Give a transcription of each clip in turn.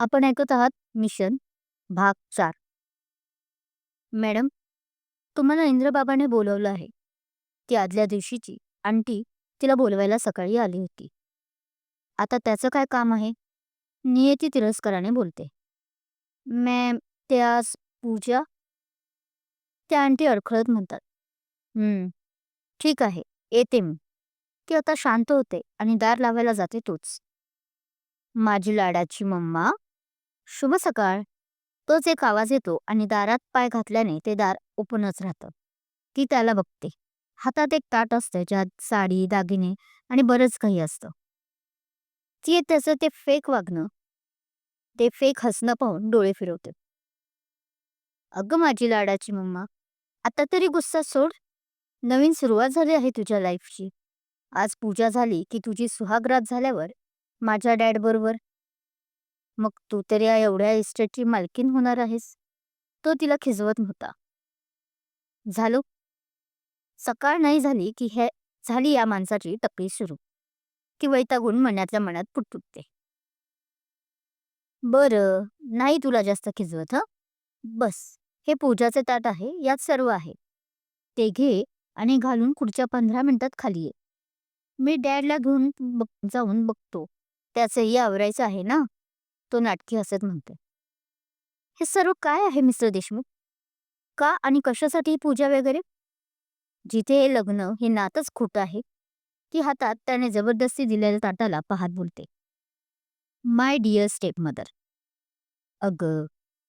आपण ऐकत आहात मिशन भाग चार. मॅडम तुम्हाला इंद्रबाबाने बोलवलं आहे ती आदल्या दिवशीची आंटी तिला बोलवायला सकाळी आली होती. आता त्याचं काय काम आहे? नियती तिरस्काराने बोलते. मॅम ते आज पूजा? त्या आंटी अडखळत म्हणतात. हम्म ठीक आहे येते मी. ती आता शांत होते आणि दार लावायला जाते तोच. माझी लाडाची मम्मा. शुभ सकाळ. तोच एक आवाज येतो आणि दारात पाय घातल्याने ते दार ओपनच राहतं. ती त्याला बघते. हातात एक ताट असतं ज्यात साडी दागिने आणि बरंच काही असतं. ती त्याचं ते फेक वागणं. ते फेक हसणं पाहून डोळे फिरवते. अगं माझी लाडाची मम्मा आता तरी गुस्सा सोड. नवीन सुरुवात झाली आहे तुझ्या लाईफची आज पूजा झाली की तुझी सुहागरात झाल्यावर माझ्या डॅड बरोबर. मग तू तरी या एवढ्या इस्टेटची मालकीन होणार आहेस. तो तिला खिजवत होता. झालो. सकाळ नाही झाली की हे झाली या माणसाची तकली सुरू. की वैतागून मनातल्या मनात पुटपुटते. बर नाही तुला जास्त खिजवत ह? बस हे पूजाचे ताट आहे यात सर्व आहे. ते घे आणि घालून पुढच्या पंधरा मिनिटात खाली ये. मी डॅडला घेऊन बघ- जाऊन बघतो. त्याचंही आवरायचं आहे ना? तो नाटकी हसत म्हणते हे सर्व काय आहे मिस्टर देशमुख? का आणि कशासाठी पूजा वगैरे? जिथे हे लग्न हे नातच खोटं आहे ती हातात त्याने जबरदस्ती दिलेल्या ताटाला पाहत बोलते. माय डिअर स्टेप मदर अगं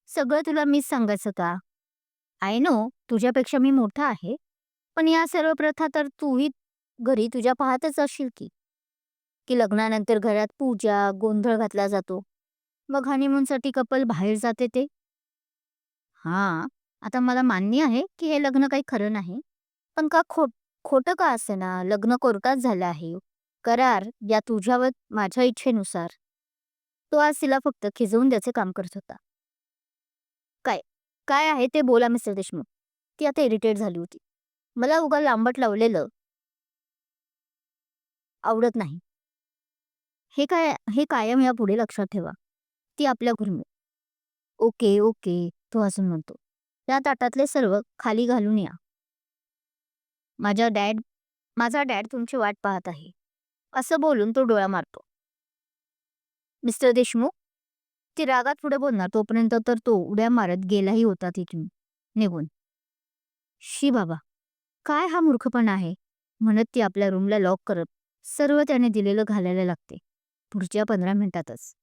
सगळं तुला मीच सांगायचं का? आय नो तुझ्यापेक्षा मी मोठा आहे पण या सर्व प्रथा तर तूही घरी तुझ्या पाहतच असशील की. की लग्नानंतर घरात पूजा गोंधळ घातला जातो. मग हनीमूनसाठी कपल बाहेर जाते ते? हां आता मला मान्य आहे की हे लग्न काही खरं नाही. पण का खोट खोटं का असे ना लग्न कोर्टात झालं आहे. करार या तुझ्यावर माझ्या इच्छेनुसार. तो आज तिला फक्त खिजवून द्यायचे काम करत होता. काय काय आहे ते बोला मिस्टर देशमुख. ती आता इरिटेट झाली होती. मला उगा लांबट लावलेलं. आवडत नाही. हे काय हे कायम या पुढे लक्षात ठेवा. ती आपल्या घरून ओके ओके तो हसून म्हणतो. त्या ताटातले सर्व खाली घालून या. माझ्या डॅड माझा डॅड तुमची वाट पाहत आहे. असं बोलून तो डोळा मारतो. मिस्टर देशमुख ती रागात पुढे बोलणार तोपर्यंत तर तो उड्या मारत गेलाही होता तिथून निघून. शी बाबा काय हा मूर्खपणा आहे? म्हणत ती आपल्या रूमला लॉक करत सर्व त्याने दिलेलं घालायला लागते. पुढच्या पंधरा मिनिटातच.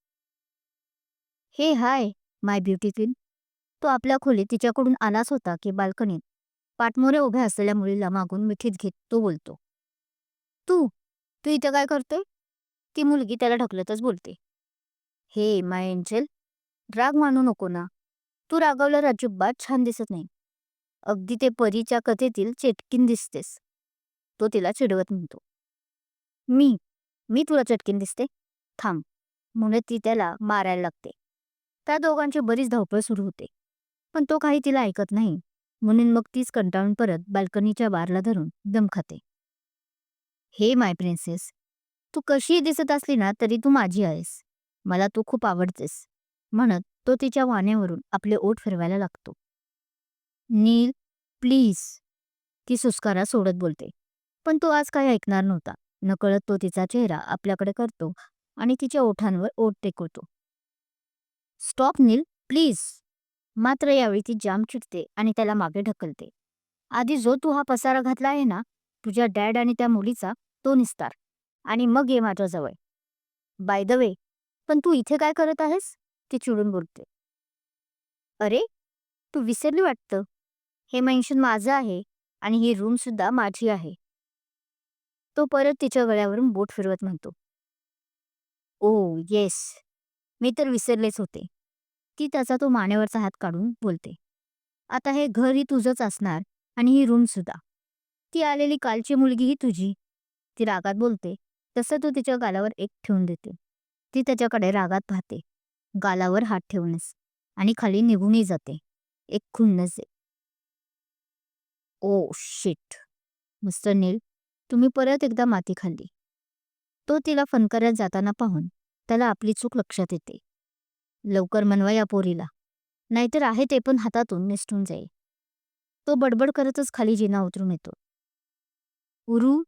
हे हाय माय ब्युटी क्वीन. तो आपल्या खोलीत तिच्याकडून आलाच होता की बाल्कनीत. पाठमोरे उभ्या असलेल्या मुलीला मागून मिठीत घेत तो बोलतो. तू तू इथं काय करतोय? ती मुलगी त्याला ढकलतच बोलते. हे माय एंजल राग मानू नको ना. तू रागावल्यावर अजिबात छान दिसत नाही. अगदी ते परीच्या कथेतील चेटकीन दिसतेस. तो तिला चिडवत म्हणतो. मी मी तुला चटकीन दिसते? थांब म्हणत ती त्याला मारायला लागते. त्या दोघांची बरीच धावपळ सुरू होते पण तो काही तिला ऐकत नाही म्हणून मग तीच कंटाळून परत बाल्कनीच्या बारला धरून दम खाते. हे माय प्रिन्सेस तू कशीही दिसत असली ना तरी तू माझी आहेस. मला तू खूप आवडतेस म्हणत तो तिच्या वाण्यावरून आपले ओठ फिरवायला लागतो. नील प्लीज ती सुस्कारा सोडत बोलते पण तो आज काही ऐकणार नव्हता. नकळत तो तिचा चेहरा आपल्याकडे करतो आणि तिच्या ओठांवर ओठ टेकवतो. Stop Neel. प्लीज. मात्र यावेळी ती जाम चिडते आणि त्याला मागे ढकलते. आधी जो तू हा पसारा घातला आहे ना तुझ्या डॅड आणि त्या मुलीचा तो निस्तार. आणि मग ये माझ्याजवळ बाय द वे. पण तू इथे काय करत आहेस? ती चिडून बोलते. अरे तू विसरली वाटतं. हे मेन्शन माझं आहे आणि ही रूम सुद्धा माझी आहे. तो परत तिच्या गळ्यावरून बोट फिरवत म्हणतो. ओ येस. मी तर विसरलेच होते ती त्याचा तो मानेवरचा हात काढून बोलते. आता हे घर ही तुझंच असणार आणि ही रूम सुद्धा. ती आलेली कालची मुलगी ही तुझी. ती रागात बोलते तसं तो तिच्या गालावर एक ठेवून देते. ती त्याच्याकडे रागात पाहते गालावर हात ठेवण्यास आणि खाली निघूनही जाते. एक खुन्नस आहे ओ शिट. मिस्टर नील तुम्ही परत एकदा माती खाल्ली. तो तिला फनकऱ्यात जाताना पाहून त्याला आपली चूक लक्षात येते. लवकर मनवा या पोरीला. नाहीतर आहे ते पण हातातून निसटून जाईल. तो बडबड करतच खाली जिना उतरून येतो. उरू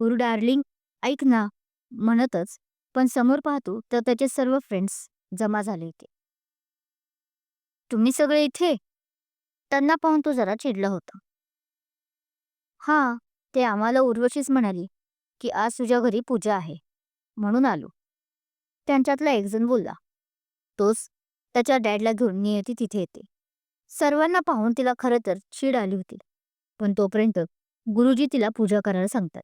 उरू डार्लिंग ऐक ना म्हणतच पण समोर पाहतो तर त्याचे सर्व फ्रेंड्स जमा झाले होते. तुम्ही सगळे इथे? त्यांना पाहून तो जरा चिडला होता. हा ते आम्हाला उर्वशीच म्हणाली. की आज तुझ्या घरी पूजा आहे. म्हणून आलो. त्यांच्यातला एकजण बोलला तोच त्याच्या डॅडला घेऊन नियती तिथे येते. सर्वांना पाहून तिला खरं तर चीड आली होती पण तोपर्यंत गुरुजी तिला पूजा करायला सांगतात.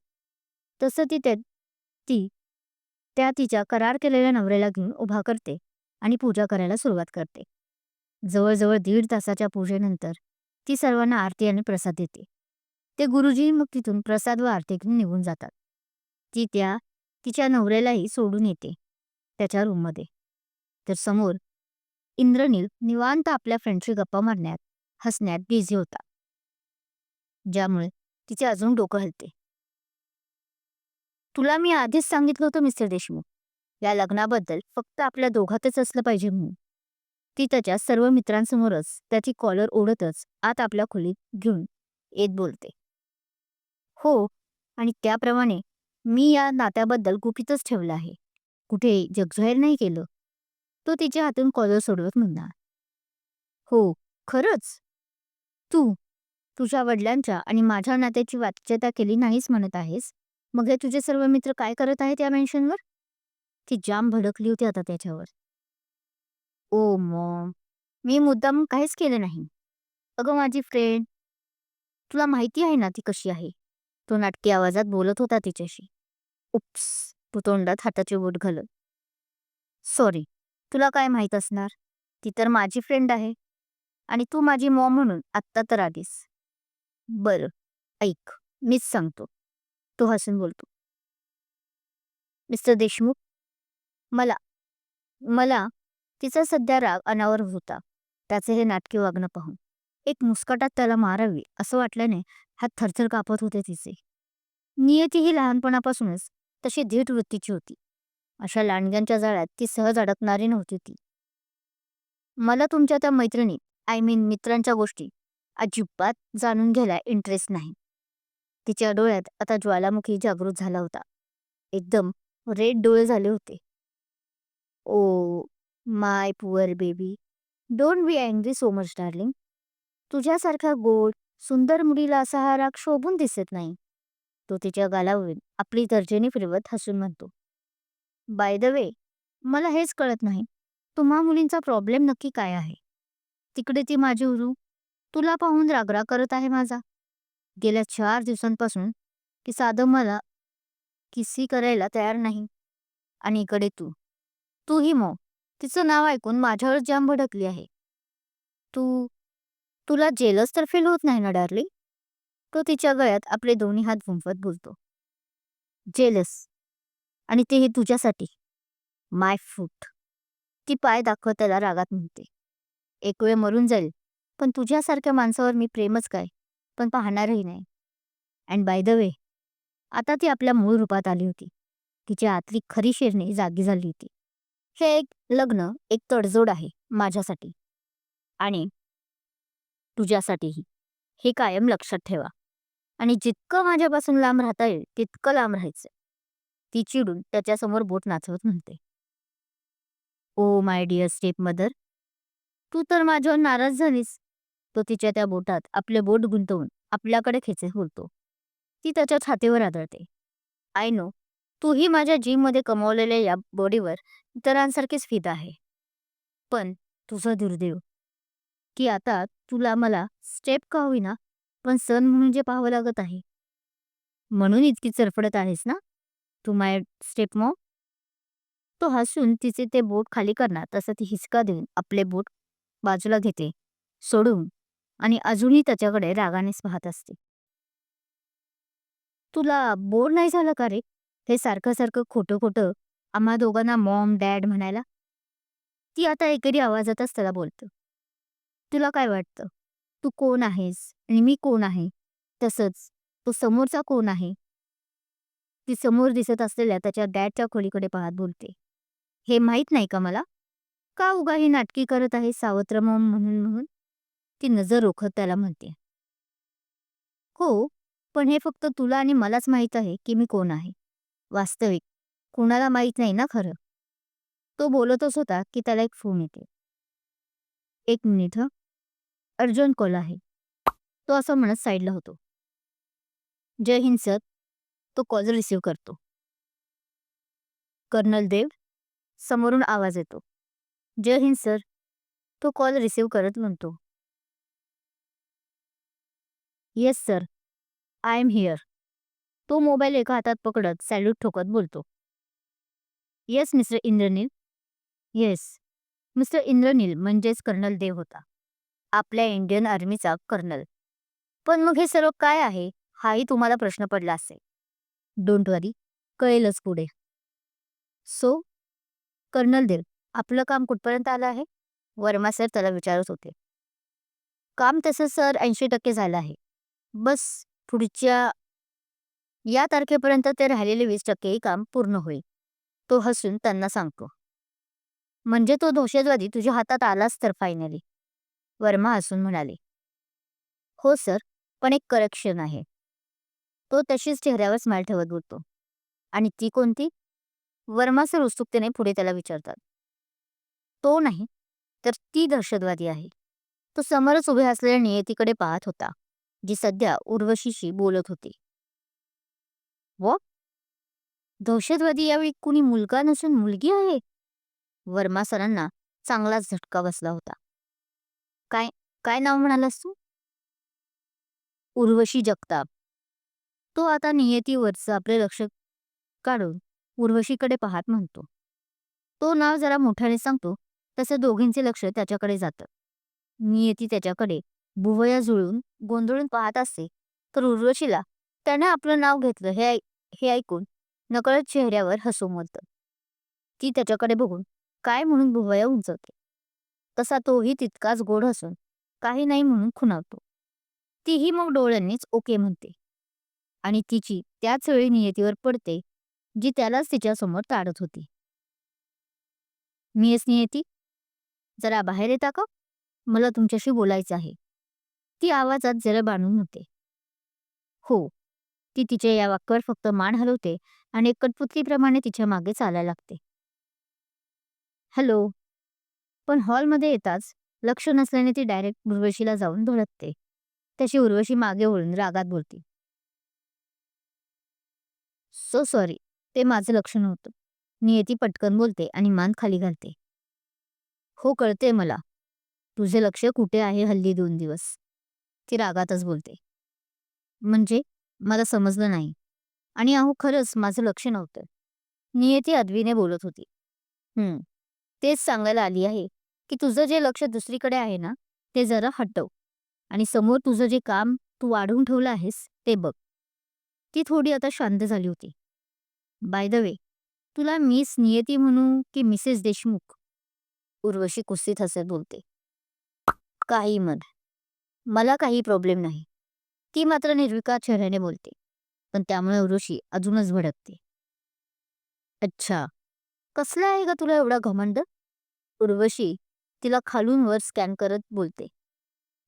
तसं ती त्या ती त्या तिच्या करार केलेल्या नवऱ्याला घेऊन उभा करते आणि पूजा करायला सुरुवात करते. जवळजवळ दीड तासाच्या पूजेनंतर ती सर्वांना आरती आणि प्रसाद देते. ते गुरुजी मग तिथून प्रसाद व आरती घेऊन निघून जातात. ती त्या तिच्या नवऱ्यालाही सोडून येते त्याच्या रूममध्ये तर समोर इंद्रनील निवांत आपल्या फ्रेंडशी गप्पा मारण्यात हसण्यात बिझी होता. ज्यामुळे तिचे अजून डोकं हलते. तुला मी आधीच सांगितलं होतं मिस्टर देशमुख. या लग्नाबद्दल फक्त आपल्या दोघातच असलं पाहिजे म्हणून. ती त्याच्या सर्व मित्रांसमोरच त्याची कॉलर ओढतच आत आपल्या खोलीत घेऊन येत बोलते. हो. आणि त्याप्रमाणे मी या नात्याबद्दल गुपितच ठेवलं आहे. कुठे जगजाहीर नाही केलं. तो तिच्या हातून कॉलर सोडवत म्हणणार. हो खरंच? तू तुझ्या वडिलांच्या आणि माझ्या नात्याची वाच्यता केली नाहीस म्हणत आहेस? मग हे तुझे सर्व मित्र काय करत आहेत या मेन्शनवर ती जाम भडकली होती आता त्याच्यावर. ओ मॉम मी मुद्दाम काहीच केलं नाही. अगं माझी फ्रेंड तुला माहिती आहे ना ती कशी आहे? तो नाटकी आवाजात बोलत होता तिच्याशी. उप्स तू तोंडात हाताचे बोट घालत. सॉरी तुला काय माहीत असणार? ती तर माझी फ्रेंड आहे. आणि तू माझी मॉम म्हणून आत्ता तर आलीस. बरं ऐक मीच सांगतो. तो हसून बोलतो. मिस्टर देशमुख मला मला तिचा सध्या राग अनावर होता. त्याचे हे नाटकी वागणं पाहून. एक मुस्कटात त्याला मारावी असं वाटल्याने हात थरथर कापत होते तिचे. नियती ही लहानपणापासूनच तशी धीट वृत्तीची होती. अशा लांडग्यांच्या जाळ्यात ती सहज अडकणारी नव्हती ती. मला तुमच्या त्या मैत्रिणी आय मीन मित्रांच्या गोष्टी अजिबात जाणून घ्यायला इंटरेस्ट नाही. तिच्या डोळ्यात आता ज्वालामुखी जागृत झाला होता. एकदम रेड डोळे झाले होते. ओ my poor baby don't be angry so much darling. तुझ्यासारख्या गोड सुंदर मुलीला असा हा राग शोभून दिसत नाही. तो तिच्या गालावरून आपली तर्जनी फिरवत हसून म्हणतो बाय द वे मला हेच कळत नाही. तुम्हा मुलींचा प्रॉब्लेम नक्की काय आहे? तिकडे ती माझी उरू तुला पाहून रागरा करत आहे माझा. गेल्या चार दिवसांपासून की साधं मला किसी करायला तयार नाही. आणि इकडे तू. तूही मो तिचं नाव ऐकून माझ्यावर जाम भडकली आहे. तू तुला जेलस तर फील होत नाही ना डार्ली तो तिच्या गळ्यात आपले दोन्ही हात गुंफत बोलतो. जेलस आणि तेही तुझ्यासाठी. माय फूट ती पाय दाखवत त्याला रागात म्हणते. एक वेळ मरून जाईल पण तुझ्यासारख्या माणसावर मी प्रेमच काय? पण पाहणारही नाही. अँड बाय द वे आता ती आपल्या मूळ रूपात आली होती. तिच्या आतली खरी शिरणी जागी झाली होती. हे एक लग्न एक तडजोड आहे माझ्यासाठी. आणि तुझ्यासाठीही. हे कायम लक्षात ठेवा. आणि जितकं माझ्यापासून लांब राहता येईल तितकं लांब राहायचं. ती चिडून त्याच्यासमोर बोट नाचवत म्हणते. Oh my dear step mother तू तर माझ्यावर नाराज झालीस. तो तिच्या त्या बोटात आपले बोट गुंतवून आपल्याकडे खेचे बोलतो. ती त्याच्या छातीवर आदळते. आय नो तूही माझ्या जिममध्ये कमावलेल्या या बॉडीवर इतरांसारखीच फिदा आहे. पण तुझं दुर्दैव की आता तुला मला स्टेप का होईना पण सण म्हणून जे पाहावं लागत आहे. म्हणून इतकी चरफडत आहेस ना? तू माय स्टेप मॉम. तो हसून तिचे ते बोट खाली करणार तसं ती हिसका देऊन आपले बोट बाजूला घेते सोडून आणि अजूनही त्याच्याकडे रागानेच पाहत असते. तुला बोर नाही झालं का रे? हे सारखं सारखं खोटं खोटं आम्हा दोघांना मॉम डॅड म्हणायला? ती आता एकेरी आवाजातच त्याला बोलतं. तुला काय वाटतं? तू कोण आहेस आणि मी कोण आहे? तसंच तो समोरचा कोण आहे? ती समोर दिसत असलेल्या त्याच्या डॅडच्या खोलीकडे पाहत बोलते. हे माहीत नाही का मला? का उगा ही नाटकी करत आहे सावत्र म्हणून म्हणून? ती नजर रोखत त्याला म्हणते. हो पण हे फक्त तुला आणि मलाच माहीत आहे की मी कोण आहे. वास्तविक कुणाला माहीत नाही ना खरं? तो बोलतच होता की त्याला एक फोन येते. एक मिनिट अर्जुन कॉल आहे. तो असं म्हणत साईडला होतो. जय हिंद सर. तो कॉल रिसीव्ह करतो. कर्नल देव समोरून आवाज येतो. जय हिंद सर. तो कॉल रिसीव्ह करत म्हणतो. Yes sir. I'm here. तो मोबाईल एका हातात पकडत सॅल्यूट ठोकत बोलतो. Yes mister Indraneel. Yes. Mister Indraneel म्हणजेच कर्नल देव होता. आपल्या इंडियन आर्मीचा कर्नल. पण मग हे सर्व काय आहे? हाही तुम्हाला प्रश्न पडला असेल. डोंट वरी कळेलच पुढे. सो कर्नल देव आपलं काम कुठपर्यंत आलं आहे? वर्मा सर त्याला विचारत होते. काम तसं सर ऐंशी टक्के झालं आहे. बस पुढच्या या तारखेपर्यंत ते राहिलेले वीस टक्केही काम पूर्ण होईल. तो हसून त्यांना सांगतो. म्हणजे तो दहशतवादी तुझ्या हातात आलाच तर फायनली वर्मा हसून म्हणाले. हो सर पण एक करेक्शन आहे. तो तशीच चेहऱ्यावर स्माईल ठेवत बोलतो. आणि ती कोणती? वर्मा सर उत्सुकतेने पुढे त्याला विचारतात. तो नाही तर ती दहशतवादी आहे. तो समोरच उभे असलेल्या नियतीकडे पाहत होता जी सध्या उर्वशीशी बोलत होती. व? दहशतवादी यावेळी कुणी मुलगा नसून मुलगी आहे? वर्मा सरांना चांगलाच झटका बसला होता. काय काय नाव म्हणालास तू? उर्वशी जगताप. तो आता नियतीवरचं आपले लक्ष काढून उर्वशीकडे पाहत म्हणतो. तो नाव जरा मोठ्याने सांगतो तसे दोघींचे लक्ष त्याच्याकडे जातं. नियती त्याच्याकडे भुवया जुळून गोंधळून पाहत असते. तर उर्वशीला त्याने आपलं नाव घेतलं हे हे ऐकून नकळत चेहऱ्यावर हसू मोलतं ती त्याच्याकडे बघून काय म्हणून भुवया उंचवते? तसा तोही तितकाच गोड असून काही नाही म्हणून खुणावतो. तीही मग डोळ्यांनीच ओके म्हणते. आणि तिची त्याच वेळी नियतीवर पडते जी त्यालाच तिच्यासमोर ताडत होती. मी नियती? जरा बाहेर येता का? मला तुमच्याशी बोलायचं आहे. ती आवाजात जरा बांधून होते हो. ती तिच्या या वाक्यावर फक्त मान हलवते आणि कठपुतलीप्रमाणे तिच्यामागे चालायला लागते. हॅलो. पण हॉलमध्ये येताच लक्ष नसल्याने ती डायरेक्ट उर्वशीला जाऊन धडकते. तशी उर्वशी मागे वळून रागात बोलते. सो सॉरी ते माझं लक्ष नव्हतं. नियती पटकन बोलते आणि मान खाली घालते. हो कळते मला. तुझे लक्ष कुठे आहे हल्ली दोन दिवस? ती रागातच बोलते. म्हणजे? मला समजलं नाही. आणि अहो खरंच माझं लक्ष नव्हतं. नियती अद्वीने बोलत होती. हम्म तेच सांगायला आली आहे. की तुझं जे लक्ष दुसरीकडे आहे ना ते जरा हटव. आणि समोर तुझं जे काम तू वाढवून ठेवलं आहेस ते बघ. ती थोडी आता शांत झाली होती. बाय द वे तुला मिस नियती म्हणू की मिसेस देशमुख? उर्वशी कुस्तीत हसत बोलते. काही मत मला काही प्रॉब्लेम नाही. ती मात्र निर्विकार चेहऱ्याने बोलते. पण त्यामुळे उर्वशी अजूनच भडकते. अच्छा. कसला आहे का तुला एवढा घमंड? उर्वशी तिला खालून वर स्कॅन करत बोलते.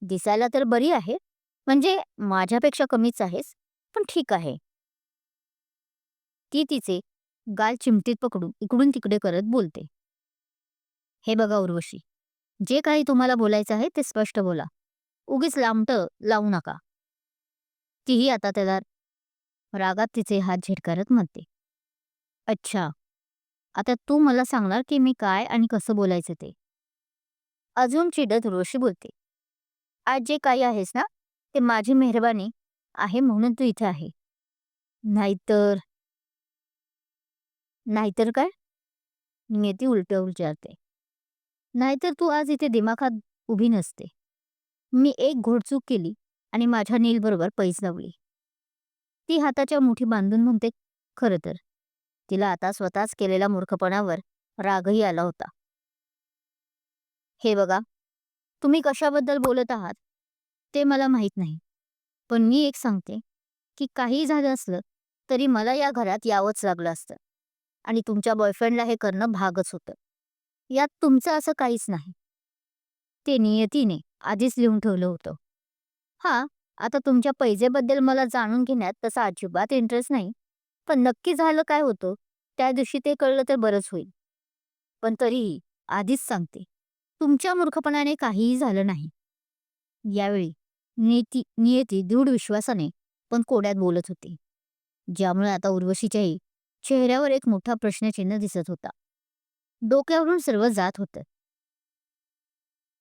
दिसायला तर बरी आहे म्हणजे माझ्यापेक्षा कमीच आहेस पण ठीक आहे. ती तिचे गाल चिमटीत पकडून इकडून तिकडे करत बोलते. हे बघा उर्वशी जे काही तुम्हाला बोलायचं आहे ते स्पष्ट बोला. उगीच लांबट लावू नका. तीही आता त्याला रागात तिचे हात झिडकारत म्हणते. अच्छा आता तू मला सांगणार की मी काय आणि कसं बोलायचं ते. अजून चिडत ऋषी बोलते आज जे काही आहेस ना ते माझी मेहरबानी आहे म्हणून तू इथे आहे. नाहीतर नाहीतर काय? नियती उलट विचारते नाहीतर तू आज इथे दिमाखात उभी नसते. मी एक घोडचूक केली आणि माझ्या नीलबरोबर पैस लावली. ती हाताच्या मुठी बांधून म्हणते खरं तर तिला आता स्वतःच केलेल्या मूर्खपणावर रागही आला होता. हे बघा तुम्ही कशाबद्दल बोलत आहात ते मला माहीत नाही. पण मी एक सांगते की काही झालं असलं तरी मला या घरात यावंच लागलं असतं. आणि तुमच्या बॉयफ्रेंडला हे करणं भागच होतं. यात तुमचं असं काहीच नाही. ते नियतीने आधीच लिहून ठेवलं होतं. हा आता तुमच्या पैजेबद्दल मला जाणून घेण्यात तसा अजिबात इंटरेस्ट नाही. पण नक्की झालं काय होतं त्या दिवशी ते कळलं तर बरंच होईल. पण तरीही आधीच सांगते. तुमच्या मूर्खपणाने काहीही झालं नाही. यावेळी नियती नियती दृढ विश्वासाने पण कोड्यात बोलत होती. ज्यामुळे आता उर्वशीच्याही चेहऱ्यावर एक मोठा प्रश्नचिन्ह दिसत होता. डोक्यावरून सर्व जात होतं.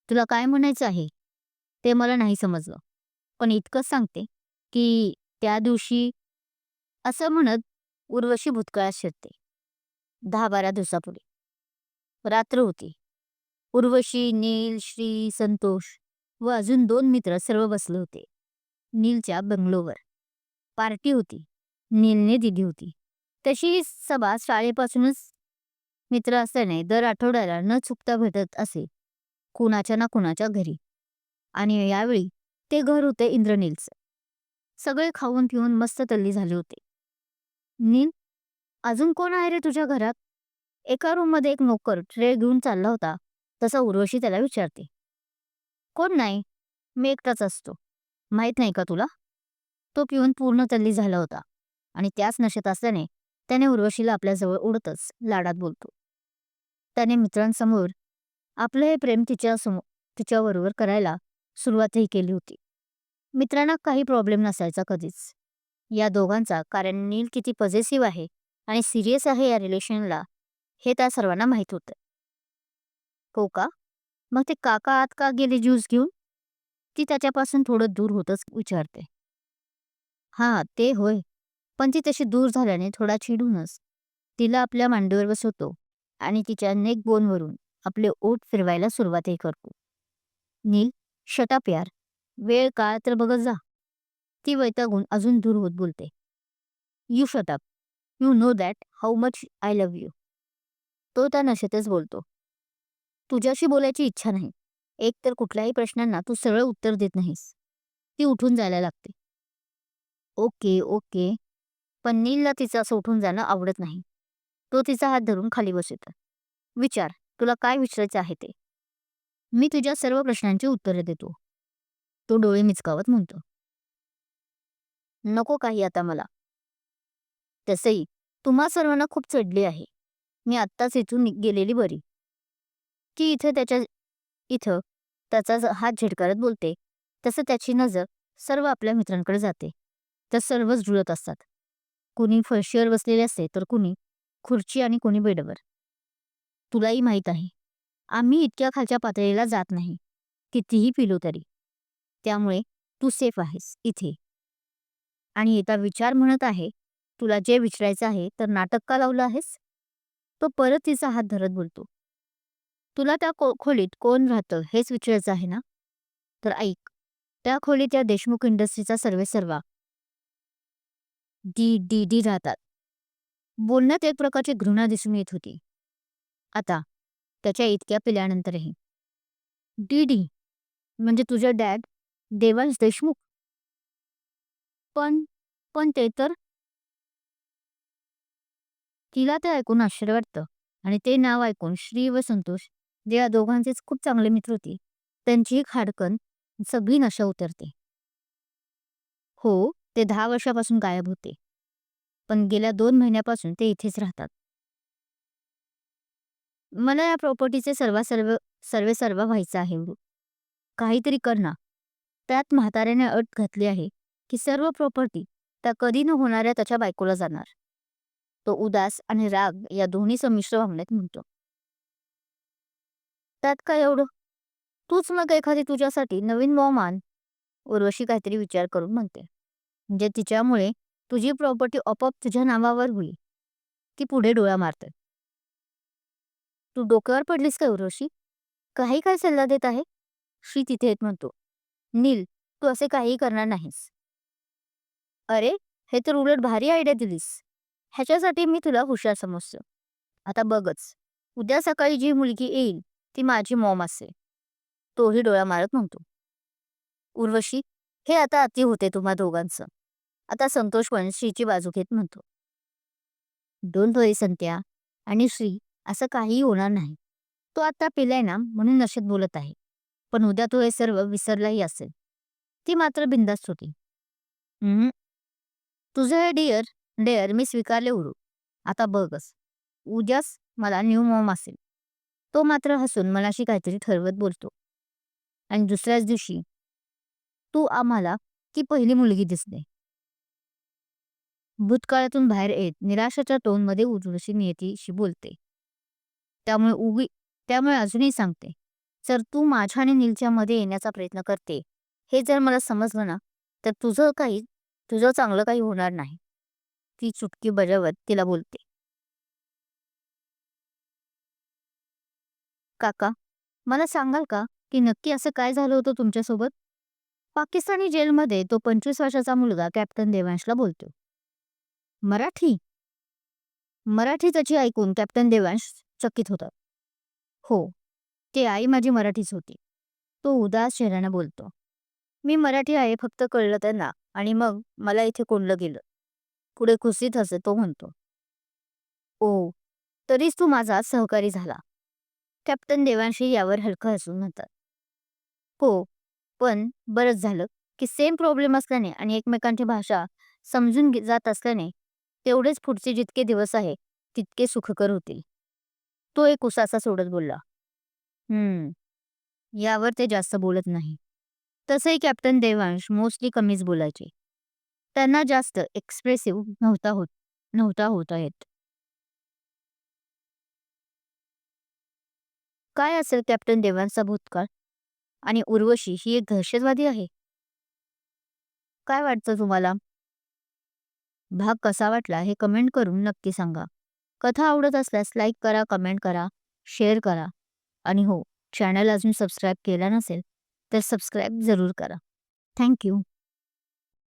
तुला काय म्हणायचं आहे? ते मला नाही समजलं. पण इतकंच सांगते की त्या दिवशी असं म्हणत उर्वशी भूतकाळात शिरते. दहा बारा दिवसापूर्वी. रात्र होती. उर्वशी नील श्री संतोष व अजून दोन मित्र सर्व बसले होते. नीलच्या बंगलोवर. पार्टी होती. नीलने दिली होती. तशी ही सभा शाळेपासूनच मित्र असल्याने दर आठवड्याला न चुकता भेटत असे. कुणाच्या ना कुणाच्या घरी. आणि यावेळी ते घर होते इंद्रनीलचं. सगळे खाऊन पिऊन मस्त तल्ली झाले होते. नील अजून कोण आहे रे तुझ्या घरात? एका रूममध्ये एक नोकर ट्रे घेऊन चालला होता. तसा उर्वशी त्याला विचारते. कोण नाही? मी एकटाच असतो. माहीत नाही का तुला? तो पिऊन पूर्ण तल्ली झाला होता आणि त्याच नशेत असल्याने त्याने उर्वशीला आपल्याजवळ उडतच लाडात बोलतो. त्याने मित्रांसमोर आपलं हे प्रेम तिच्या समोर तिच्याबरोबर करायला सुरुवातही केली होती. मित्रांना काही प्रॉब्लेम नसायचा कधीच. या दोघांचा कारण नील किती पॉझिटिव्ह आहे आणि सिरियस आहे या रिलेशनला हे त्या सर्वांना माहीत होतं. हो का? मग ते काका आत का गेले ज्यूस घेऊन? ती त्याच्यापासून थोडं दूर होतच विचारते. हा ते होय. पण ती तशी दूर झाल्याने थोडा चिडूनच तिला आपल्या मांडीवर बसवतो आणि तिच्या नेक बोनवरून आपले ओठ फिरवायला सुरुवातही करतो. नील शटाप यार. वेळ काळ तर बघत जा. ती वैतागून अजून दूर होत बोलते. You shut up you know that how much I love you तो त्या नशेतच बोलतो. तुझ्याशी बोलायची इच्छा नाही. एक तर कुठल्याही प्रश्नांना तू सरळ उत्तर देत नाहीस. ती उठून जायला लागते. Okay okay. पण नीलला तिचं असं उठून जाणं आवडत नाही. तो तिचा हात धरून खाली बसवतो. विचार तुला काय विचारायचं आहे ते? मी तुझ्या सर्व प्रश्नांची उत्तरे देतो. तो डोळे मिचकावत म्हणतो. नको काही आता मला. तसंही तुम्हा सर्वांना खूप चढली आहे. मी आत्ताच इथून गेलेली बरी. ती इथं त्याच्या इथं त्याचा हात झिडकारत बोलते. तसं त्याची नजर सर्व आपल्या मित्रांकडे जाते. तर सर्वच जुळत असतात. कुणी फळशीवर बसलेले असते तर कुणी खुर्ची आणि कुणी बेडवर. तुलाही माहीत आहे आम्ही इतक्या खालच्या पातळीला जात नाही. कितीही पिलो तरी. त्यामुळे तू सेफ आहेस इथे. आणि येता विचार म्हणत आहे तुला जे विचारायचं आहे तर नाटक का लावलं आहेस? तो परत तिचा हात धरत बोलतो. तुला त्या को खोलीत कोण राहतं हेच विचारायचं आहे ना? तर ऐक त्या खोलीत या देशमुख इंडस्ट्रीचा सर्वे सर्वा. डी डी डी राहतात. बोलण्यात एक प्रकारची घृणा दिसून येत होती. आता त्याच्या इतक्या पिल्यानंतरही. डी डी म्हणजे तुझ्या डॅड देवांश देशमुख? पण पण ते तर? तिला ते ऐकून आश्चर्य वाटतं आणि ते नाव ऐकून श्री व संतोष जे या दोघांचेच खूप चांगले मित्र होते त्यांची खाडकन सगळी नशा उतरते. हो ते दहा वर्षापासून गायब होते. पण गेल्या दोन महिन्यापासून ते इथेच राहतात. मला या प्रॉपर्टीचे सर्व सर्व सर्वे सर्व व्हायचं आहे. काहीतरी कर ना. त्यात म्हाताऱ्याने अट घातली आहे की सर्व प्रॉपर्टी त्या कधी न होणाऱ्या त्याच्या बायकोला जाणार. तो उदास आणि राग या दोन्ही संमिश्र भावनेत म्हणतो. त्यात काय एवढं? तूच मग एखादी तुझ्यासाठी नवीन मान उर्वशी काहीतरी विचार करून म्हणते. म्हणजे तिच्यामुळे तुझी प्रॉपर्टी आपोआप तुझ्या नावावर होईल. ती पुढे डोळा मारते. तू डोक्यावर पडलीस का उर्वशी? काही काय सल्ला देत आहे? श्री तिथे येत म्हणतो. नील तू असे काही करणार नाहीस. अरे हे तर उलट भारी आयडिया दिलीस. ह्याच्यासाठी मी तुला हुशार समजतो. आता बघच. उद्या सकाळी जी मुलगी येईल ती माझी मॉम असे. तोही डोळा मारत म्हणतो. उर्वशी हे आता अति होते तुम्हा दोघांचं. आता संतोष पण श्रीची बाजू घेत म्हणतो. डोंट वरी संत्या आणि श्री असं काहीही होणार नाही. तो आता पिलाय ना म्हणून नशेत बोलत आहे. पण उद्या तो हे सर्व विसरलाही असेल. ती मात्र बिंदास्त होती. "हम्म. तुझं हे डिअर डेअर मी स्वीकारले उरू. आता बघच. उद्याच मला न्यू मॉम असेल. तो मात्र हसून मनाशी काहीतरी ठरवत बोलतो. आणि दुसऱ्याच दिवशी तू आम्हाला ती पहिली मुलगी दिसते? भूतकाळातून बाहेर येत निराशाच्या टोनमध्ये उर्वशी नियतीशी बोलते. त्यामुळे उगी त्यामुळे अजूनही सांगते जर तू माझ्या आणि नीलच्या मध्ये येण्याचा प्रयत्न करते. हे जर मला समजलं ना तर तुझं काही तुझं चांगलं काही होणार नाही. ती चुटकी बजावत तिला बोलते. काका मला सांगाल का की नक्की असं काय झालं होतं तुमच्यासोबत? पाकिस्तानी जेलमध्ये तो पंचवीस वर्षाचा मुलगा कॅप्टन देवांशला बोलतो. मराठी? मराठी त्याची ऐकून कॅप्टन देवांश चकित होता हो ते आई माझी मराठीच होती. तो उदास चेहऱ्यानं बोलतो. मी मराठी आहे फक्त कळलं त्यांना आणि मग मला इथे कोंडलं गेलं. पुढे खुशीत असे तो म्हणतो. ओ तरीच तू माझा सहकारी झाला. कॅप्टन देवांशी यावर हलकं हसून म्हणतात. हो पण बरंच झालं की सेम प्रॉब्लेम असल्याने आणि एकमेकांची भाषा समजून जात असल्याने तेवढेच पुढचे जितके दिवस आहे तितके सुखकर होतील. तो एक उसासा सोडत बोलला. हम्म यावर ते जास्त बोलत नाही. तसंही कॅप्टन देवांश मोस्टली कमीच बोलायचे. त्यांना जास्त एक्सप्रेसिव्ह नव्हता होत नव्हता होता येत. काय असेल कॅप्टन देवांचा भूतकाळ? आणि उर्वशी ही एक दहशतवादी आहे. काय वाटतं तुम्हाला? भाग कसा वाटला हे कमेंट करून नक्की सांगा. कथा आवडत असल्यास लाईक करा कमेंट करा शेअर करा. आणि हो चॅनल अजून सबस्क्राईब केला नसेल तर सबस्क्राईब जरूर करा. थँक्यू